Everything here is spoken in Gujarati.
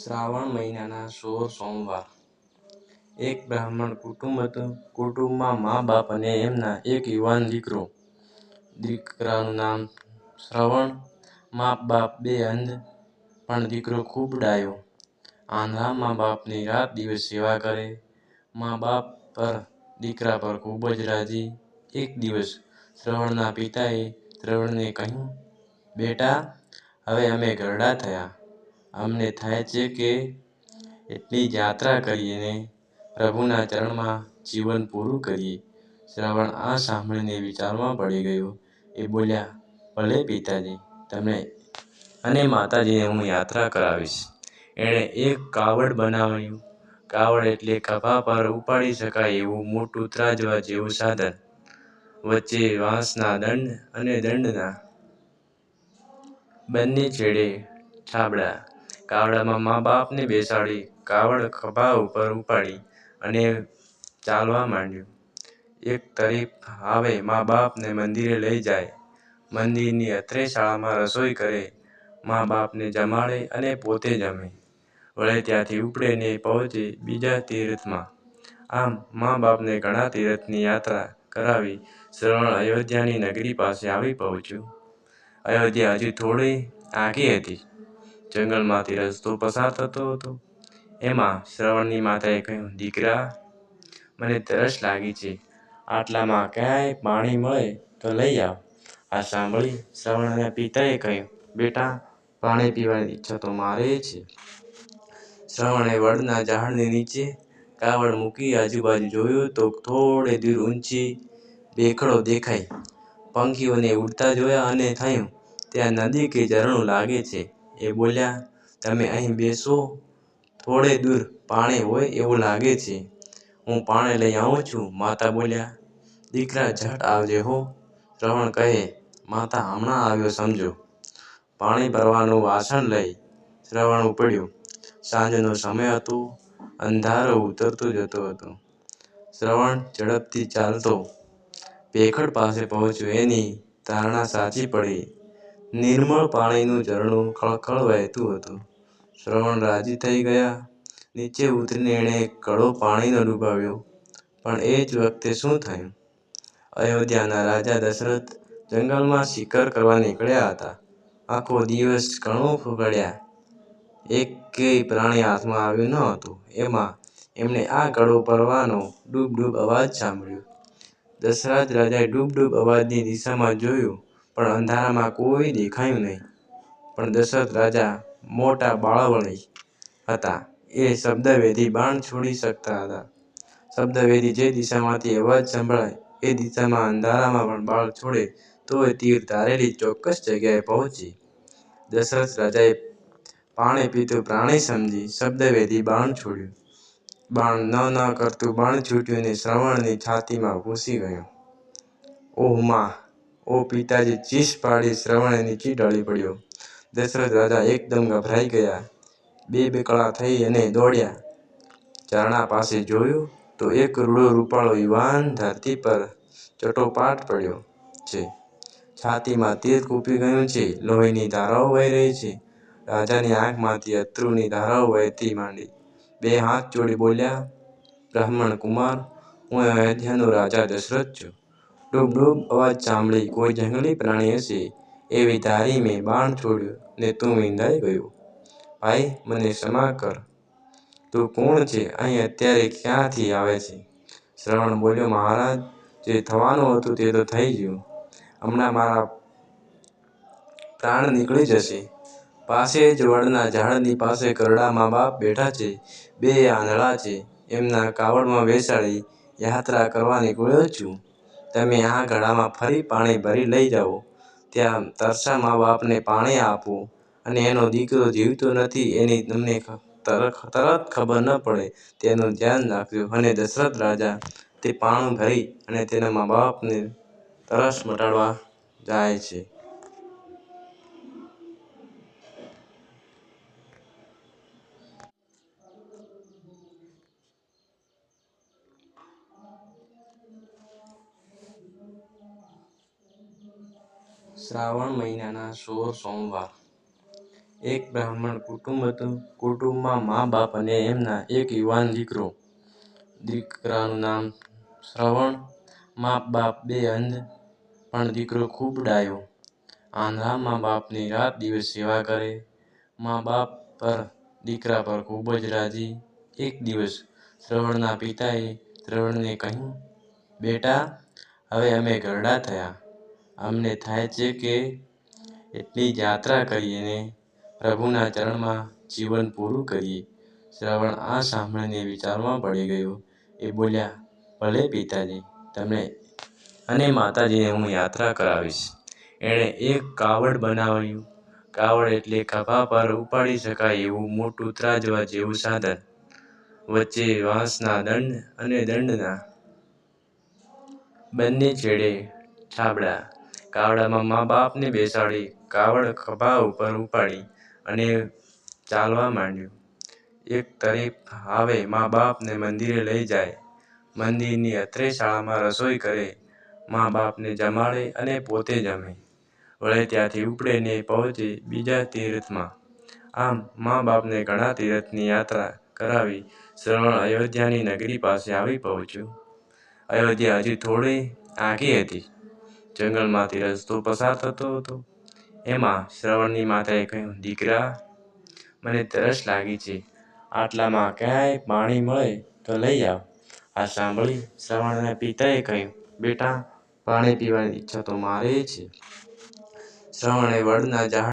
શ્રાવણ મહિનાના સોળ સોમવાર. એક બ્રાહ્મણ કુટુંબ હતું કુટુંબમાં મા બાપ અને એમના એક યુવાન દીકરો. દીકરાનું નામ શ્રવણ, મા બાપ બે અંધ, પણ દીકરો ખૂબ ડાયો. આંધળા મા બાપની રાત દિવસ સેવા કરે. મા બાપ પર, દીકરા પર ખૂબ જ રાજી. એક દિવસ શ્રવણના પિતાએ શ્રવણને કહ્યું, બેટા, હવે અમે ઘરડા થયા. અમને થાય છે કે એટલી યાત્રા કરીને પ્રભુના ચરણમાં જીવન પૂરું કરીએ. શ્રવણ આ સાંભળીને વિચારમાં પડી ગયો. એ બોલ્યા, ભલે પિતાજી, તમે અને માતાજીને હું યાત્રા કરાવીશ. એણે એક કાવડ બનાવ્યું. કાવડ એટલે કભા પર ઉપાડી શકાય એવું મોટું ત્રાજવા જેવું સાધન. વચ્ચે વાંસના દંડ અને દંડના બંને છેડે ઠાબડા કાવડામાં મા બાપને બેસાડી કાવડ ખભા ઉપર ઉપાડી અને ચાલવા માંડ્યું. એક તરીફ આવે મા બાપને મંદિરે લઈ જાય. મંદિરની અત્રેશાળામાં રસોઈ કરે. મા બાપને જમાડે અને પોતે જમે. વળે ત્યાંથી ઉપડેને પહોંચે બીજા તીર્થમાં. આમ મા બાપને ઘણા તીર્થની યાત્રા કરાવી શ્રવણ અયોધ્યાની નગરી પાસે આવી પહોંચ્યું. અયોધ્યા હજી થોડી આઘી હતી. જંગલમાંથી રસ્તો પસાર થતો હતો. એમાં શ્રવણની માતાએ કહ્યું, દીકરા, મને તરસ લાગી છે. આટલામાં ક્યાંય પાણી મળે તો લઈ આવ. આ સાંભળી શ્રવણના પિતાએ કહ્યું, બેટા, પાણી પીવાની ઈચ્છા તો મારે છે. શ્રવણે વડના ઝાડની નીચે કાવડ મૂકી આજુબાજુ જોયું તો થોડે દૂર ઊંચી બેખડો દેખાઈ. પંખીઓને ઉડતા જોયા અને થયું, ત્યાં નદી કે ઝરણું લાગે છે. એ બોલ્યા, તમે અહીં બેસો, થોડે દૂર પાણી હોય એવું લાગે છે. હું પાણી લઈ આવું છું. માતા બોલ્યા, દીકરા ઝટ આવજે હો. શ્રવણ કહે, માતા, હમણાં આવ્યો સમજો. પાણી ભરવાનું વાસણ લઈ. શ્રવણ ઉપડ્યું. સાંજનો સમય હતો, અંધારો ઉતરતો જતો હતો. શ્રવણ ઝડપથી ચાલતો. ભેખડ પાસે પહોંચ્યો, એની ધારણા સાચી પડી. નિર્મળ પાણીનું ઝરણું ખળખળ વહેતું હતું. શ્રવણ રાજી થઈ ગયા. નીચે ઉતરીને એણે એક ઘડો પાણીનો ડૂબાવ્યો. પણ એ જ વખતે શું થયું? અયોધ્યાના રાજા દશરથ જંગલમાં શિકાર કરવા નીકળ્યા હતા. આખો દિવસ ઘણું એક કેય પ્રાણી હાથમાં આવ્યું ન હતું. એમાં એમણે આ કડો પરવાનો ડૂબ ડૂબ અવાજ સાંભળ્યો. દશરથ રાજાએ ડૂબ ડૂબ અવાજની દિશામાં જોયું. પણ અંધારામાં કોઈ દેખાયું નહીં. પણ દશરથ રાજા મોટા બાળવણી હતા. એ શબ્દવેધી બાણ છોડી શકતા હતા. શબ્દવેધી જે દિશામાંથી અવાજ સંભળાય, એ દિશામાં અંધારામાં પણ બાણ છોડે, તો એ તીર ધારેલી ચોક્કસ જગ્યાએ પહોંચી. દશરથ રાજાએ પાણી પીતું પ્રાણી સમજી શબ્દવેધી બાણ છોડ્યું. બાણ ન ન કરતું બાણ છૂટ્યું ને શ્રવણની છાતીમાં ઘૂસી ગયું. ઓહ, મા! ઓ પિતાજી, ચીસ પાડી શ્રવણે નીચે ઢળી પડ્યો. દશરથ રાજા એકદમ ગભરાઈ ગયા. બે બેકળા થઈ અને દોડ્યા. ઝરણા પાસે જોયું તો એક રૂડો રૂપાળો યુવાન ધરતી પર ચટોપાટ પડ્યો છે. છાતીમાં તીર કૂપી ગયું છે, લોહીની ધારાઓ વહી રહી છે. રાજાની આંખમાંથી અત્રુની ધારાઓ વહેતી માંડી. બે હાથ જોડી બોલ્યા, બ્રાહ્મણ કુમાર, હું અયોધ્યાનો રાજા દશરથ છું. ડૂબ ડૂબ અવાજ સાંભળી કોઈ જંગલી પ્રાણી હશે. એવી ધારી મેં બાણ છોડ્યું ને તું વિંધાઈ ગયો. ભાઈ, મને ક્ષમા કર. તું કોણ છે? અહીં અત્યારે ક્યાંથી આવે છે? શ્રવણ બોલ્યો, મહારાજ, જે થવાનું હતું તે તો થઈ ગયું. હમણાં મારા પ્રાણ નીકળી જશે. પાસે જ વડના ઝાડની પાસે કરડામાં બાપ બેઠા છે. બે આંધળા છે. એમના કાવડમાં બેસાડી યાત્રા કરવા નીકળ્યો છું. તમે આ ઘડામાં ફરી પાણી ભરી લઈ જાઓ. ત્યાં તરસા મા બાપને પાણી આપો અને એનો દીકરો જીવતો નથી એની તમને તરત ખબર ન પડે. તેનું ધ્યાન રાખજો. અને દશરથ રાજા તે પાણું ભરી અને તેના મા બાપને તરસ મટાડવા જાય છે. શ્રાવણ મહિનાના સોળ સોમવાર. એક બ્રાહ્મણ કુટુંબ હતું. કુટુંબમાં મા બાપ અને એમના એક યુવાન દીકરો. દીકરાનું નામ શ્રવણ, મા બાપ બે અંધ, પણ દીકરો ખૂબ ડાયો. આંધળા મા બાપની રાત દિવસ સેવા કરે. મા બાપ પર દીકરા પર ખૂબ જ રાજી. એક દિવસ શ્રવણના પિતાએ શ્રવણને કહ્યું, બેટા, હવે અમે ઘરડા થયા. અમને થાય છે કે એટલી યાત્રા કરીને પ્રભુના ચરણમાં જીવન પૂરું કરીએ. શ્રવણ આ સાંભળીને વિચારમાં પડી ગયો. એ બોલ્યા, ભલે પિતાજી, તમને અને માતાજીને હું યાત્રા કરાવીશ. એણે એક કાવડ બનાવ્યું. કાવડ એટલે ખભા પર ઉપાડી શકાય એવું મોટું ત્રાજવા જેવું સાધન. વચ્ચે વાંસના દંડ અને દંડના બંને છેડે છાબડા કાવડામાં મા બાપને બેસાડી કાવડ ખભા ઉપર ઉપાડી અને ચાલવા માંડ્યું. એક તરીફ આવે મા બાપને મંદિરે લઈ જાય. મંદિરની અત્રે શાળામાં રસોઈ કરે. મા બાપને જમાડે અને પોતે જમે. વળે ત્યાંથી ઉપડે ને પહોંચે બીજા તીર્થમાં. આમ મા બાપને ઘણા તીર્થની યાત્રા કરાવી શ્રવણ અયોધ્યાની નગરી પાસે આવી પહોંચ્યું. અયોધ્યા હજી થોડી આઘી હતી. જંગલમાંથી રસ્તો પસાર થતો હતો. એમાં શ્રવણની માતાએ કહ્યું, દીકરા, મને તરસ લાગી છે. આટલામાં ક્યાંય પાણી મળે તો લઈ આવ. આ સાંભળી શ્રવણના પિતાએ કહ્યું, બેટા, પાણી પીવાની ઈચ્છા તો મારે છે. શ્રવણે વડના ઝાડ